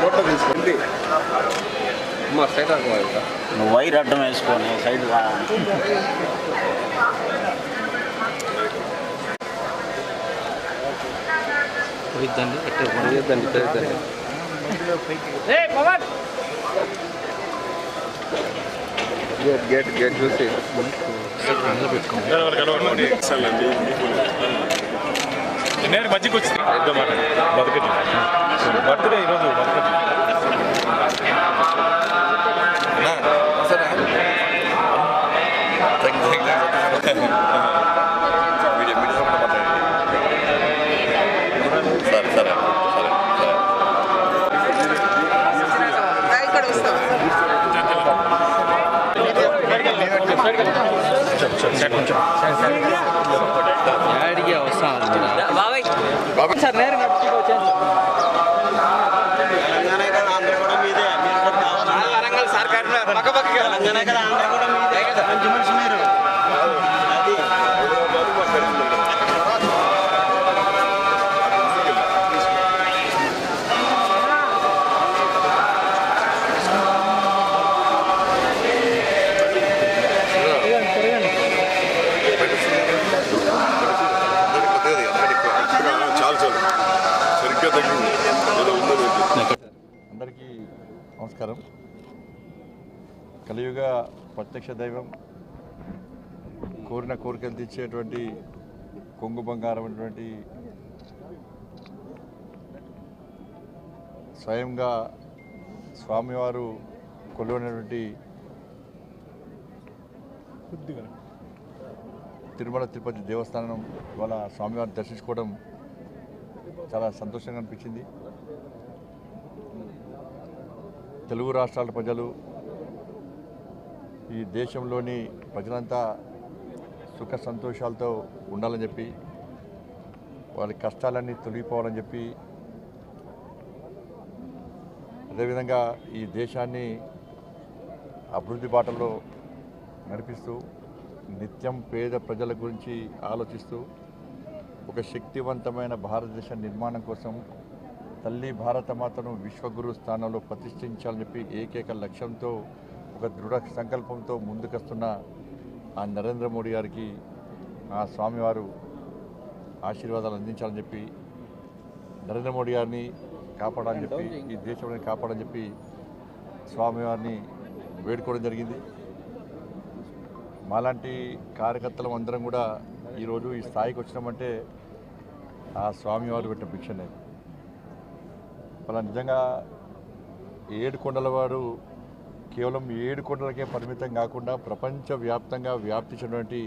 Photo తీసుకోండి అమ్మ side రాకపోయిందా నువ్వు వైర్ అడ్డం వేసుకొని సైడ్ రా. పోయిద్దండి గేట్ గేట్ చూసి. పెట్టుకోండి. నేను మధ్యకి వచ్చింది బతకటి బర్త్డే ఈరోజు బతకటి సరే సరే సరే సరే. ఇక్కడ వస్తాం యాడికి వస్తాను సార్ నేరుగా తెలంగాణ సార్ పక్క పక్క తెలంగాణ కదా ఆంధ్ర కూడా మీదే. మంచి మనిషి మీరు. అందరికీ నమస్కారం. కలియుగ ప్రత్యక్ష దైవం కోరిన కోరికలు తెచ్చేటువంటి కొంగు బంగారం అటువంటి స్వయంగా స్వామివారు కొలువైనటువంటి తిరుమల తిరుపతి దేవస్థానం ఇవాళ స్వామివారిని దర్శించుకోవడం చాలా సంతోషంగా అనిపించింది. తెలుగు రాష్ట్రాల ప్రజలు ఈ దేశంలోని ప్రజలంతా సుఖ సంతోషాలతో ఉండాలని చెప్పి వాళ్ళ కష్టాలన్నీ తొలగిపోవాలని చెప్పి అదేవిధంగా ఈ దేశాన్ని అభివృద్ధి బాటలో నడిపిస్తూ నిత్యం పేద ప్రజల గురించి ఆలోచిస్తూ ఒక శక్తివంతమైన భారతదేశ నిర్మాణం కోసం తల్లి భారతమాతను విశ్వగురు స్థానంలో ప్రతిష్ఠించాలని చెప్పి ఏకైక లక్ష్యంతో ఒక దృఢ సంకల్పంతో ముందుకొస్తున్న ఆ నరేంద్ర మోడీ గారికి ఆ స్వామివారు ఆశీర్వాదాలు అందించాలని చెప్పి నరేంద్ర మోడీ గారిని కాపాడాలని చెప్పి ఈ దేశంలో కాపాడని చెప్పి స్వామివారిని వేడుకోవడం జరిగింది. మాలాంటి కార్యకర్తలం అందరం కూడా ఈరోజు ఈ స్థాయికి వచ్చినామంటే ఆ స్వామివారు పెట్టిన భిక్షనే వాళ్ళ నిజంగా ఏడు కొండల వారు కేవలం ఏడు కొండలకే పరిమితం కాకుండా ప్రపంచవ్యాప్తంగా వ్యాప్తించినటువంటి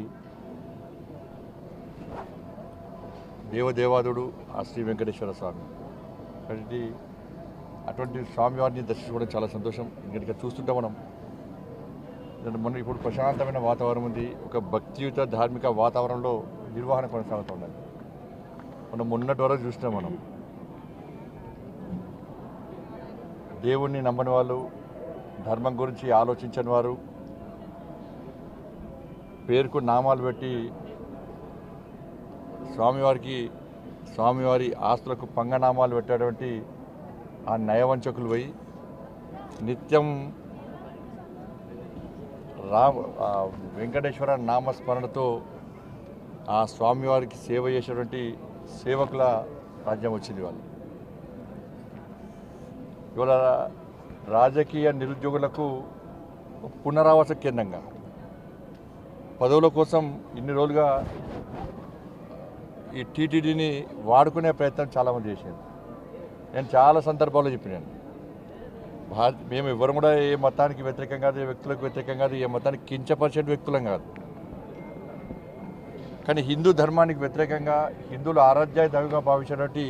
దేవదేవాదుడు ఆ శ్రీ వెంకటేశ్వర స్వామి. కాబట్టి అటువంటి స్వామివారిని దర్శించుకోవడం చాలా సంతోషం. ఇంకా చూస్తుంటే మనం మనం ఇప్పుడు ప్రశాంతమైన వాతావరణం ఉంది. ఒక భక్తియుత ధార్మిక వాతావరణంలో నిర్వహణ కొనసాగుతున్నది మనం మొన్నటి వరకు చూసినాం మనం. దేవుణ్ణి నమ్మని వాళ్ళు ధర్మం గురించి ఆలోచించని వారు పేరుకు నామాలు పెట్టి స్వామివారికి స్వామివారి ఆస్తులకు పంగనామాలు పెట్టేటువంటి ఆ నయవంచకులు పోయి నిత్యం రామ వెంకటేశ్వర నామస్మరణతో ఆ స్వామివారికి సేవ చేసేటువంటి సేవకుల రాజ్యం వచ్చింది వాళ్ళు ఇవాళ రాజకీయ నిరుద్యోగులకు పునరావాస కేంద్రంగా. పదవుల కోసం ఇన్ని రోజులుగా ఈ టీటీడీని వాడుకునే ప్రయత్నం చాలామంది చేశారు. నేను చాలా సందర్భాల్లో చెప్పినాను. భారత మేము ఎవరు కూడా ఏ మతానికి వ్యతిరేకం కాదు ఏ వ్యక్తులకు వ్యతిరేకం కాదు ఏ మతానికి కించపరిచే వ్యక్తులం కాదు. కానీ హిందూ ధర్మానికి వ్యతిరేకంగా హిందువులు ఆరాధ్యాయ దైవంగా భావించినటువంటి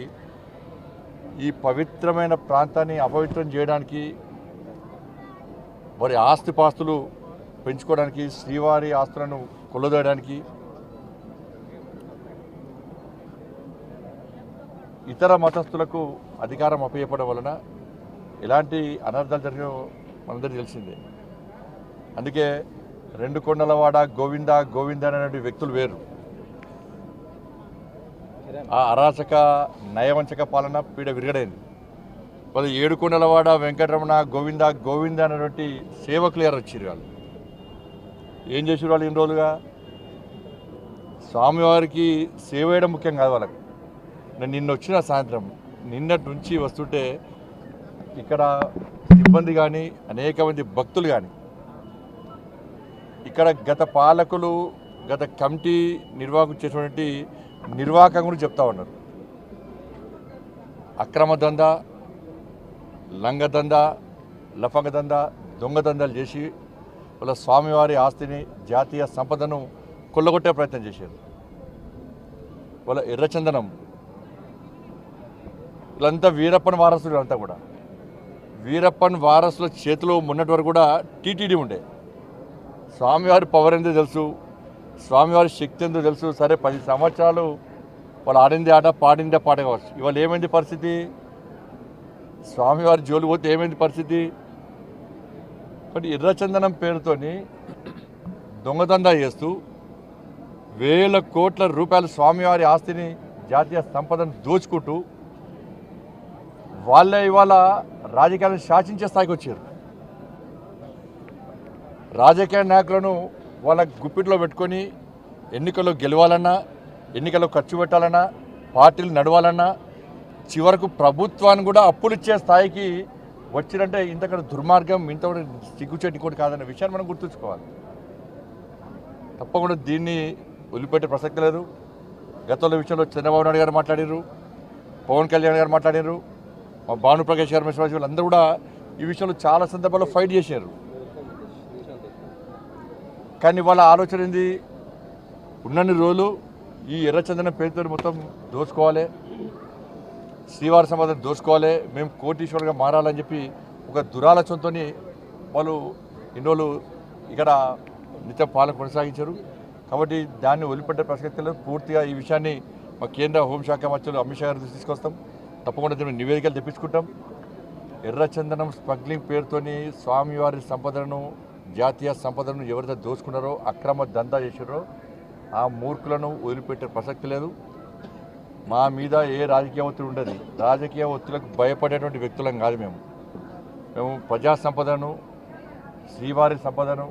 ఈ పవిత్రమైన ప్రాంతాన్ని అపవిత్రం చేయడానికి వారి ఆస్తిపాస్తులు పెంచుకోవడానికి శ్రీవారి ఆస్తులను కొల్లదోయడానికి ఇతర మతస్థులకు అధికారం అప్పయపడం వలన ఎలాంటి అనర్థాలు జరిగినో మనందరికీ తెలిసిందే. అందుకే రెండు కొండలవాడ గోవింద గోవింద అనేటువంటి వ్యక్తులు వేరు. ఆ అరాచక నయవంచక పాలన పీడ విరగడైంది. ఏడు ఏడుకొండలవాడ వెంకటరమణ గోవింద గోవింద అనేటువంటి సేవకులు ఎవరు వచ్చారు వాళ్ళు? ఏం చేసారు వాళ్ళు ఇన్ని రోజులుగా? స్వామివారికి సేవ చేయడం ముఖ్యం కాదు వాళ్ళకి. నేను నిన్న వచ్చిన సాయంత్రం నిన్నటి నుంచి వస్తుంటే ఇక్కడ సిబ్బంది కానీ అనేక మంది భక్తులు కానీ ఇక్కడ గత పాలకులు గత కమిటీ నిర్వాహకులు చేసినటువంటి నిర్వాహకం గురించి చెప్తా ఉన్నారు. అక్రమ దంద లంగ దంద లఫంగ దంద దొంగ దందాలు చేసి వాళ్ళ స్వామివారి ఆస్తిని జాతీయ సంపదను కొల్లగొట్టే ప్రయత్నం చేశారు. వాళ్ళ ఎర్రచందనం వీళ్ళంతా వీరప్పని వారసులు అంతా కూడా. వీరప్పన్ వారసుల చేతిలో మొన్నటి వరకు కూడా టీటీడీ ఉండే. స్వామివారి పవర్ ఎంతో తెలుసు స్వామివారి శక్తి ఎంతో తెలుసు. సరే పది సంవత్సరాలు వాళ్ళు ఆడింది ఆట పాడిందే పాట కావచ్చు. ఇవాళ ఏమైంది పరిస్థితి? స్వామివారి జోలు పోతే ఏమైంది పరిస్థితి? బట్ ఎర్రచందనం పేరుతోని దొంగదందా చేస్తూ వేల కోట్ల రూపాయల స్వామివారి ఆస్తిని జాతీయ సంపదను దోచుకుంటూ వాళ్ళే ఇవాళ రాజకీయాలను శాసించే స్థాయికి వచ్చారు. రాజకీయ నాయకులను వాళ్ళ గుప్పిట్లో పెట్టుకొని ఎన్నికల్లో గెలవాలన్నా ఎన్నికల్లో ఖర్చు పెట్టాలన్నా పార్టీలు నడవాలన్నా చివరకు ప్రభుత్వాన్ని కూడా అప్పులు ఇచ్చే స్థాయికి వచ్చిరంటే ఇంతకంటే దుర్మార్గం ఇంత కూడా కూడా కాదన్న విషయాన్ని మనం గుర్తుంచుకోవాలి. తప్పకుండా దీన్ని వదిలిపెట్టే ప్రసక్తి లేదు. గతంలో విషయంలో చంద్రబాబు నాయుడు గారు మాట్లాడారు పవన్ కళ్యాణ్ గారు మాట్లాడారు మా భానుప్రకాష్ గారు మిశ్రా వీళ్ళందరూ కూడా ఈ విషయంలో చాలా సందర్భాల్లో ఫైట్ చేశారు. కానీ వాళ్ళ ఆలోచన ఏంది? ఉన్నన్ని రోజులు ఈ ఎర్రచందనం పేరుతో మొత్తం దోచుకోవాలి. శ్రీవారి సమాధానం దోచుకోవాలి. మేము కోటీశ్వరుగా మారాలని చెప్పి ఒక దురాలోచనతో వాళ్ళు ఇన్ని ఇక్కడ నిత్య పాలన కొనసాగించారు. కాబట్టి దాన్ని వదిలిపెట్టే ప్రసక్తి లేదు. పూర్తిగా ఈ విషయాన్ని మా కేంద్ర హోంశాఖ మంత్రులు అమిత్ షా గారి తీసుకొస్తాం. తప్పకుండా దీన్ని నివేదికలు తెప్పించుకుంటాం. ఎర్రచందనం స్మగ్లింగ్ పేరుతోని స్వామివారి సంపదను జాతీయ సంపదను ఎవరైతే దోచుకున్నారో అక్రమ దందా చేశారో ఆ మూర్ఖులను వదిలిపెట్టే ప్రసక్తి లేదు. మా మీద ఏ రాజకీయ ఒత్తిడి ఉండదు. రాజకీయ ఒత్తిడికి భయపడేటువంటి వ్యక్తులం కాదు మేము. మేము ప్రజా సంపదను శ్రీవారి సంపదను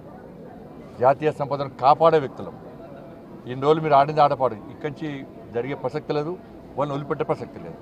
జాతీయ సంపదను కాపాడే వ్యక్తులం. ఇన్ని రోజులు మీరు ఆడింది ఆడపాడు ఇక్కడి నుంచి జరిగే ప్రసక్తి లేదు. వాళ్ళని వదిలిపెట్టే ప్రసక్తి లేదు.